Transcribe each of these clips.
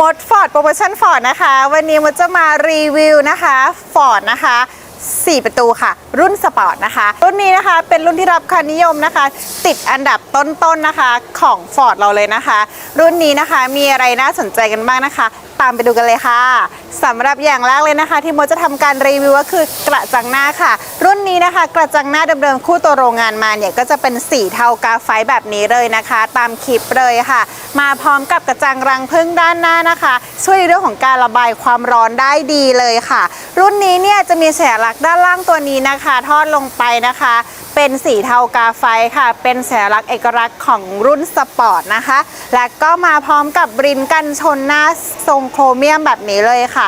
มดฟอร์ดโปรโมชั่นฟอร์ดนะคะ วันนี้มดจะมารีวิวนะคะฟอร์ดนะคะ 4 ประตูค่ะ รุ่นสปอร์ตนะคะ รุ่นนี้นะคะเป็นรุ่นที่รับความนิยมนะคะ ติดอันดับต้นๆนะคะของฟอร์ดเราเลยนะคะ รุ่นนี้นะคะมีอะไรน่าสนใจกันบ้างนะคะ ตามไปดูกันเลยค่ะสำหรับอย่างแรกเลยนะคะ ที่โมจะทำการรีวิวก็คือกระจังหน้าค่ะ รุ่นนี้นะคะ กระจังหน้าเดิมๆคู่ตัวโรงงานมาเนี่ยก็จะเป็นสีเทากาไฟแบบนี้เลยนะคะ ตามคลิปเลยค่ะ มาพร้อมกับกระจังรังพึ่งด้านหน้านะคะ ช่วยในเรื่องของการระบายความร้อนได้ดีเลยค่ะ รุ่นนี้เนี่ยจะมีสัญลักษณ์ด้านล่างตัวนี้นะคะ ทอดลงไปนะคะ เป็นสีเทากาไฟค่ะ เป็นสัญลักษณ์เอกลักษณ์ของรุ่นสปอร์ตนะคะ และก็มาพร้อมกับบรินกันชนหน้าทรงโครเมียมแบบนี้เลยค่ะ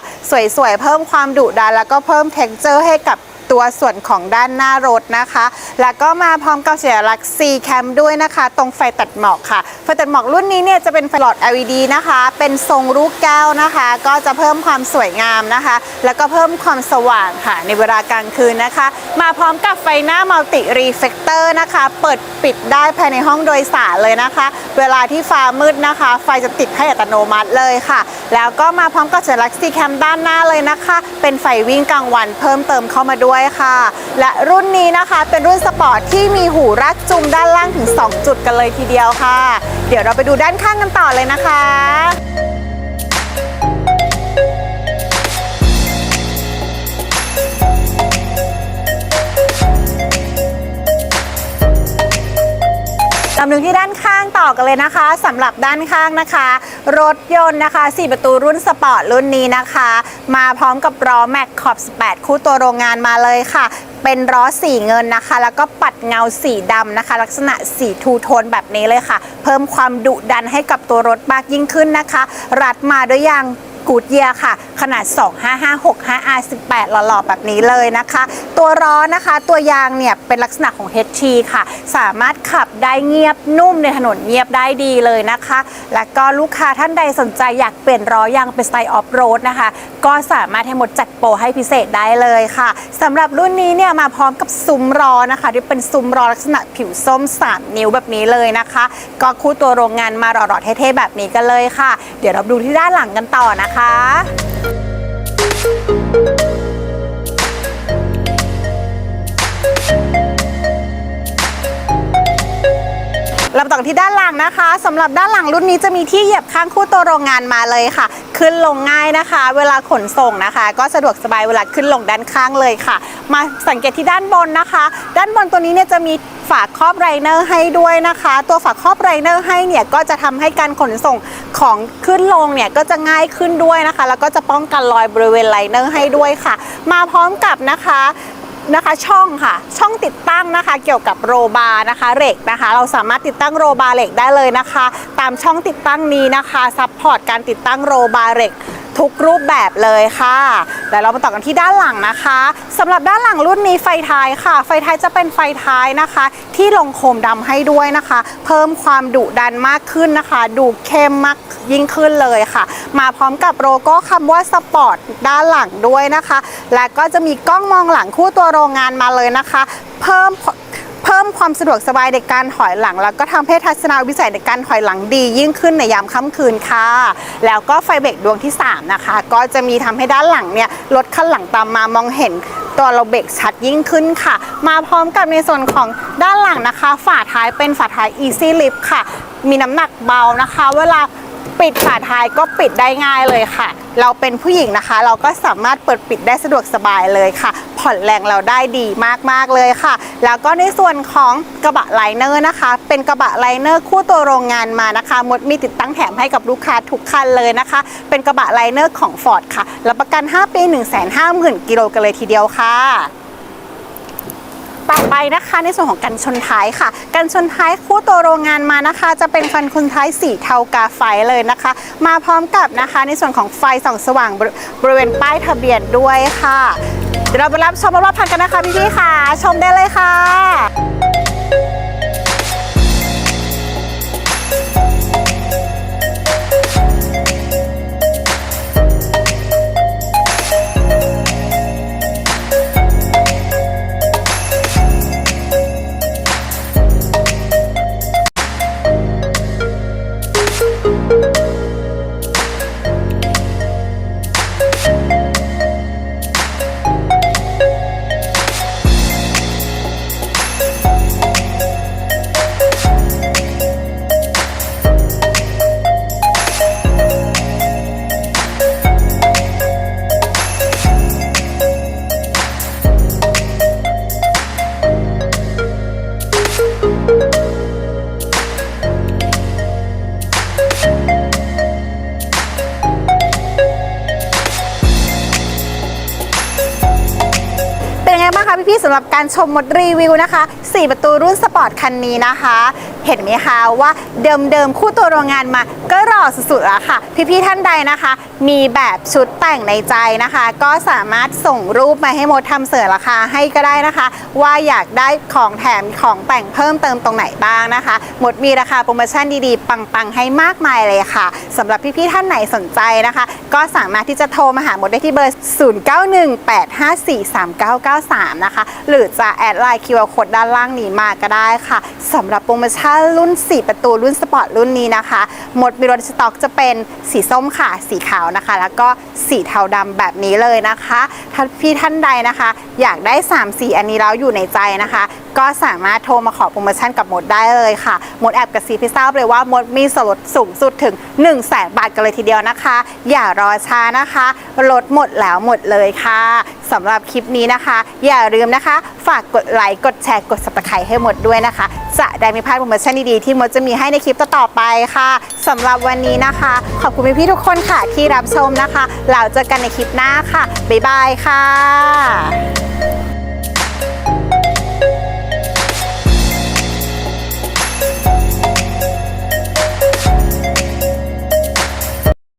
สวยๆ เพิ่มความดุดันแล้วก็เพิ่มเท็กเจอร์ให้กับ ตัวส่วนของด้านหน้ารถนะคะ แล้วก็มาพร้อมกับสัญลักษณ์ C cam ด้วยนะคะ ตรงไฟตัดหมอกค่ะ ไฟตัดหมอกรุ่นนี้เนี่ยจะเป็นไฟหลอด LED นะคะ เป็นทรงรูปแก้วนะคะ ก็จะเพิ่มความสวยงามนะคะ แล้วก็เพิ่มความสว่างค่ะ ในเวลากลางคืนนะคะ มาพร้อมกับไฟหน้ามัลติรีเฟกเตอร์นะคะ เปิดปิดได้ภายในห้องโดยสารเลยนะคะ เวลาที่ฟ้ามืดนะคะ ไฟจะติดให้อัตโนมัติเลยค่ะ แล้วก็มาพร้อมกับสัญลักษณ์ C cam ด้านหน้าเลยนะคะ เป็นไฟวิ่งกลางวันเพิ่มเติมเข้ามาด้วยค่ะ และรุ่นนี้นะคะเป็นรุ่นสปอร์ตที่มีหูรัดจุ่มด้านล่างถึง 2 จุดกันเลยทีเดียวค่ะ เดี๋ยวเราไปดูด้านข้างกันต่อเลยนะคะ ตำลึงที่ด้านข้างต่อกันเลยนะคะสำหรับด้านข้างนะคะ รถยนต์นะคะ4ประตูรุ่นสปอร์ตรุ่นนี้นะคะ มาพร้อมกับล้อแม็กขอบ 18 คู่ตัวโรงงานมาเลยค่ะเป็นล้อสีเงินนะคะ แล้วก็ปัดเงาสีดำนะคะ ลักษณะสีทูโทนแบบนี้เลยค่ะ เพิ่มความดุดันให้กับตัวรถมากยิ่งขึ้นนะคะ รัดมาด้วยยาง กูดเยียค่ะ ขนาด 2556 5R18 หล่อๆ แบบนี้เลยนะคะ ตัวล้อนะคะ ตัวยางเนี่ย เป็นลักษณะของ HT ค่ะ สามารถขับได้เงียบนุ่มในถนนเงียบได้ดีเลยนะคะ และก็ลูกค้าท่านใดสนใจอยากเปลี่ยนล้อยางเป็นสไตล์ออฟโรดนะคะ ก็สามารถให้หมดจัดโปรให้พิเศษได้เลยค่ะสำหรับรุ่นนี้เนี่ยมาพร้อมกับซุ้มล้อนะคะ ที่เป็นซุ้มล้อลักษณะผิวส้ม3นิ้วแบบนี้เลยนะคะ ก็คู่ตัวโรงงานมาหล่อๆเท่ๆแบบนี้กันเลยค่ะ เดี๋ยวเราดูที่ด้านหลังกันต่อนะคะเราต่อกันที่ด้านหลังนะคะสำหรับด้านหลังรุ่นนี้จะมีที่เหยียบข้างคู่ตัวโรงงานมาเลยค่ะ ขึ้นลงง่ายนะคะ เวลาขนส่งนะคะ ก็สะดวกสบายเวลาขึ้นลงด้านข้างเลยค่ะ มาสังเกตที่ด้านบนนะคะ ด้านบนตัวนี้เนี่ยจะมี ฝาครอบไรเนอร์ให้ด้วยนะคะ ตัวฝาครอบไรเนอร์ให้เนี่ยก็จะทำให้การขนส่งของขึ้นลงเนี่ยก็จะง่ายขึ้นด้วยนะคะ แล้วก็จะป้องกันรอยบริเวณไรเนอร์ให้ด้วยค่ะ มาพร้อมกับนะคะนะคะช่องค่ะช่องติดตั้งนะคะเกี่ยวกับโรบาร์นะคะเหล็กนะคะ เราสามารถติดตั้งโรบาร์เหล็กได้เลยนะคะ ตามช่องติดตั้งนี้นะคะซัพพอร์ตการติดตั้งโรบาร์เหล็ก ทุกรูปแบบเลยค่ะแต่เรามาต่อกันที่ด้านหลังนะคะสำหรับด้านหลังรุ่นนี้ไฟท้ายค่ะ ไฟท้ายจะเป็นไฟท้ายนะคะ ที่ลงโคมดำให้ด้วยนะคะ เพิ่มความดุดันมากขึ้นนะคะ ดูเข้มมากยิ่งขึ้นเลยค่ะ มาพร้อมกับโลโก้คำว่าสปอร์ตด้านหลังด้วยนะคะ และก็จะมีกล้องมองหลังคู่ตัวโรงงานมาเลยนะคะ เพิ่ม เพิ่มความสะดวกสบายในการถอยหลัง แล้วก็ทำให้ทัศนวิสัยในการถอยหลังดี ยิ่งขึ้นในยามค่ำคืนค่ะ แล้วก็ไฟเบรกดวงที่ 3 นะคะ ก็จะมีทำให้ด้านหลังเนี่ยรถคันหลังตามมามองเห็นตัวเราเบรกชัดยิ่งขึ้นค่ะ มาพร้อมกับในส่วนของด้านหลังนะคะ ฝาท้ายเป็นฝาท้าย Easy Lift ค่ะ มีน้ำหนักเบานะคะ เวลา ปิดฝาท้ายก็ปิดได้ง่ายเลยค่ะ เราเป็นผู้หญิงนะคะ เราก็สามารถเปิดปิดได้สะดวกสบายเลยค่ะ ผ่อนแรงเราได้ดีมากๆเลยค่ะ แล้วก็ในส่วนของกระบะไลเนอร์นะคะ เป็นกระบะไลเนอร์คู่ตัวโรงงานมานะคะ มดมีติดตั้งแถมให้กับลูกค้าทุกคันเลยนะคะ เป็นกระบะไลเนอร์ของ Ford ค่ะรับประกัน 5 ปี 1 5 0 0 0 0กิโลกันเลยทีเดียวค่ะ ต่อไปนะคะในส่วนของกันชนท้ายค่ะ กันชนท้ายคู่ตัวโรงงานมานะคะ จะเป็นกันชนท้ายสีเทากาไฟเลยนะคะ มาพร้อมกับนะคะในส่วนของไฟส่องสว่างบริบริเวณป้ายทะเบียนด้วยค่ะเดี๋ยวเราไปรับชมรอบพันกันนะคะพี่ๆค่ะ ชมได้เลยค่ะำหรับการชมมดรีวิวนะคะ 4 ประตูรุ่นสปอร์ตคันนี้นะคะ เห็นไหมคะว่าเดิมๆคู่ตัวโรงงานมา ก็รอสุดๆแล้วค่ะ พี่ๆท่านใดนะคะ มีแบบชุดแต่งในใจนะคะ ก็สามารถส่งรูปมาให้มดทำเสนอราคาให้ก็ได้นะคะ ว่าอยากได้ของแถมของแต่งเพิ่มเติมตรงไหนบ้างนะคะหมดมีราคาโปรโมชั่นดีๆ ปังๆ ให้มากมายเลยค่ะสำหรับพี่ๆท่านไหนสนใจนะคะ ก็สามารถที่จะโทรมาหาหมดได้ที่เบอร์ 0918543993 นะคะ หรือจะแอดไลน์ QR Code ด้านล่างนี้มาก็ได้ค่ะสำหรับโปรโมชั่นรุ่น 4 ประตูรุ่นสปอร์ตรุ่นนี้นะคะหมดมีรถสต็อกจะเป็นสีส้มค่ะ สีขาวนะคะ แล้วก็สีเทาดำแบบนี้เลยนะคะ ถ้าพี่ท่านใดนะคะ อยากได้ 3 สีอันนี้แล้วอยู่ในใจนะคะ ก็สามารถโทรมาขอโปรโมชั่นกับมดได้เลยค่ะ มดแอบกับซีพิซซ่าเลยว่ามดมีส่วนลดสูงสุดถึง 1 0 0 0 0แสนบาทกันเลยทีเดียวนะคะ อย่ารอช้านะคะลดหมดแล้วหมดเลยค่ะ สำหรับคลิปนี้นะคะ อย่าลืมนะคะ ฝากกดไลค์กดแชร์กดสับตะไคร้ให้หมดด้วยนะคะ จะได้ไม่พลาดโปรโมชั่นดีๆที่มดจะมีให้ในคลิปต่อๆไปค่ะสำหรับวันนี้นะคะ ขอบคุณพี่ๆทุกคนค่ะที่รับชมนะคะแล้วเจอกันในคลิปหน้าค่ะบ๊ายบายค่ะ